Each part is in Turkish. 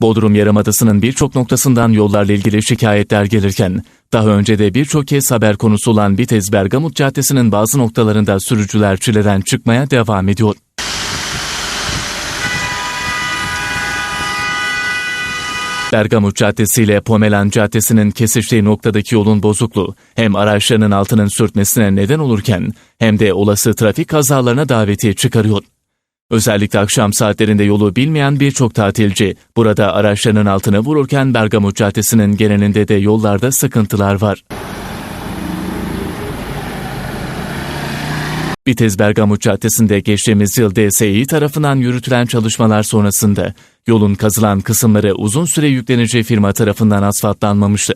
Bodrum Yarımadası'nın birçok noktasından yollarla ilgili şikayetler gelirken, daha önce de birçok kez haber konusu olan Bitez Bergamot Caddesi'nin bazı noktalarında sürücüler çileden çıkmaya devam ediyor. Bergamot Caddesi ile Pomelan Caddesi'nin kesiştiği noktadaki yolun bozukluğu hem araçlarının altının sürtmesine neden olurken hem de olası trafik kazalarına davetiye çıkarıyor. Özellikle akşam saatlerinde yolu bilmeyen birçok tatilci burada araçlarının altına vururken Bergamot Caddesi'nin genelinde de yollarda sıkıntılar var. Bitez Bergamot Caddesi'nde geçtiğimiz yıl DSİ tarafından yürütülen çalışmalar sonrasında yolun kazılan kısımları uzun süre yüklenici firma tarafından asfaltlanmamıştı.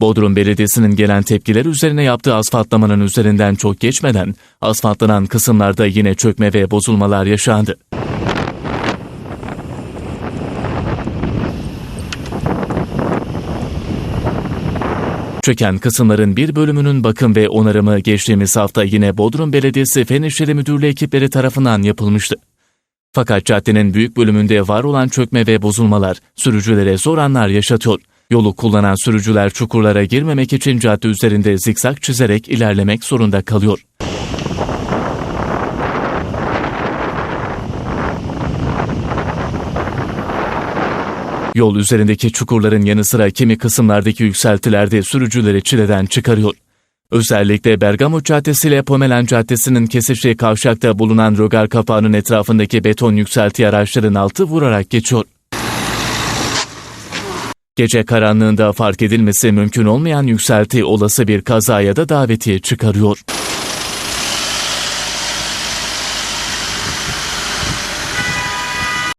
Bodrum Belediyesi'nin gelen tepkiler üzerine yaptığı asfaltlamanın üzerinden çok geçmeden asfaltlanan kısımlarda yine çökme ve bozulmalar yaşandı. Çöken kısımların bir bölümünün bakım ve onarımı geçtiğimiz hafta yine Bodrum Belediyesi Fen İşleri Müdürlüğü ekipleri tarafından yapılmıştı. Fakat caddenin büyük bölümünde var olan çökme ve bozulmalar sürücülere zor anlar yaşatıyor. Yolu kullanan sürücüler çukurlara girmemek için cadde üzerinde zikzak çizerek ilerlemek zorunda kalıyor. Yol üzerindeki çukurların yanı sıra kimi kısımlardaki yükseltilerde sürücüleri çileden çıkarıyor. Özellikle Bergamo Caddesi ile Pomelen Caddesi'nin kesiştiği kavşakta bulunan rögar kapağının etrafındaki beton yükselti araçların altı vurarak geçiyor. Gece karanlığında fark edilmesi mümkün olmayan yükselti olası bir kazaya da davetiye çıkarıyor.